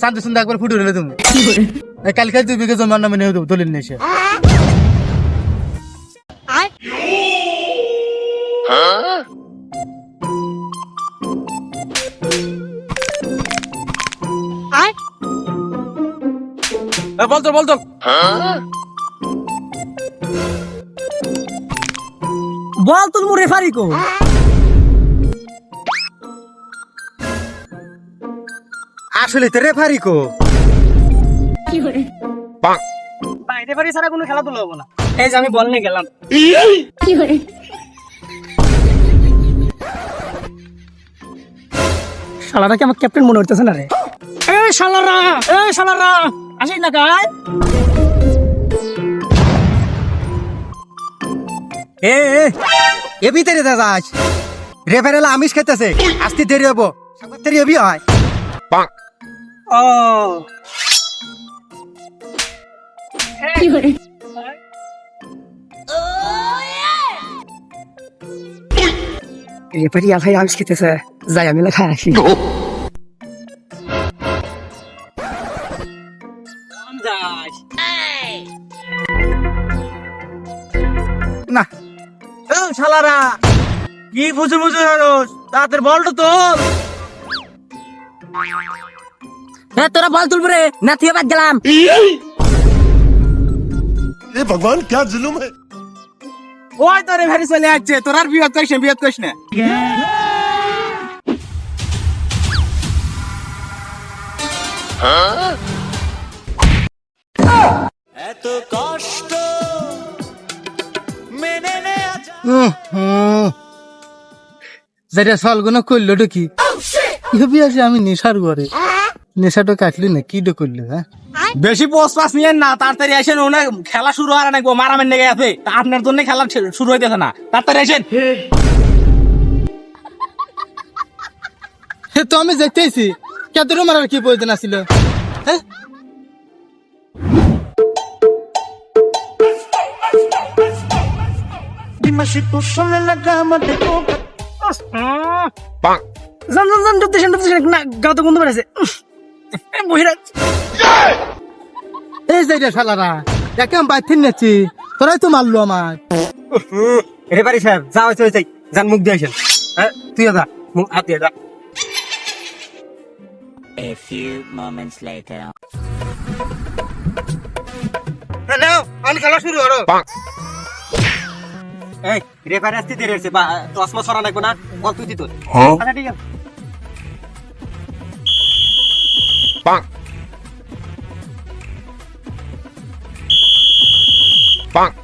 শান্তি সুন্দর একবার ফুটে রইলে তুমি। কালকে দুই বিঘে জমার নামে নিয়ে দলিল নিয়ে এসে। বল তো বল তো। বল তুল মুরে ফারি কো আসলে তো রেফারি কো। বাইরে ফারি ছাড়া কোনো খেলাধুলা হব না। এই যে আমি বল নিয়ে গেলাম। শালারা কি আমার ক্যাপ্টেন মনে হইতেছে না রে? এ শালারা এ শালারা! আসিস না গায় এ এ, ভিতরে দাদা আজ রেফারেল আমিষ খাইতেছে আসতে দেরি হব। সাগর দেরি হবি হয়। ও। রেপারি আলহাই আমিষ খেতেছে। যাই আমি লেখা আসি না শালারা। কি ফুচুর ফুচুর হরস? তাদের বলটা তোর হ্যাঁ তোরা বল তুলব রে। না তুই বাদ গেলাম। এ ভগবান কে জুলুম হে ওই তোরে ভেরি চলে আসছে। তোর আর বিয়াত করিস না বিয়াত করিস না। এত কষ্ট যেটা সলগুলো করল তো কি? ইহবি আছে আমি নেশার ঘরে। নেশাটা কাটলি না কি হ্যাঁ? বেশি পোস্ট পাস নিয়েন না তাড়াতাড়ি আসেন ওনা খেলা শুরু হয় না মারামের লেগে আছে। আপনার জন্য খেলা শুরু হইতেছে না। তাড়াতাড়ি আসেন হে তো আমি যেতেছি কেতর মারার কি প্রয়োজন আছিল? হ্যাঁ? জান জান জান ডুবতে ডুবতে না গাও তো বন্ধ বেড়েছে বহিরা এই যে রে শালারা একেম বাইথিন নেছি তোরাই তো মারলো আমার রেফারি সাহেব যা হয়েছে হয়েছে যান মুখ দিয়ে আসেন। হ্যাঁ তুই যা মুখ হাত দিয়ে যা। A few moments later. নাও আমি খেলা শুরু করো। এই রেফারি আসতে দেরি হয়েছে বা চশমা সরা লাগবে না বল তুই দিত। আচ্ছা ঠিক আছে। Bonk.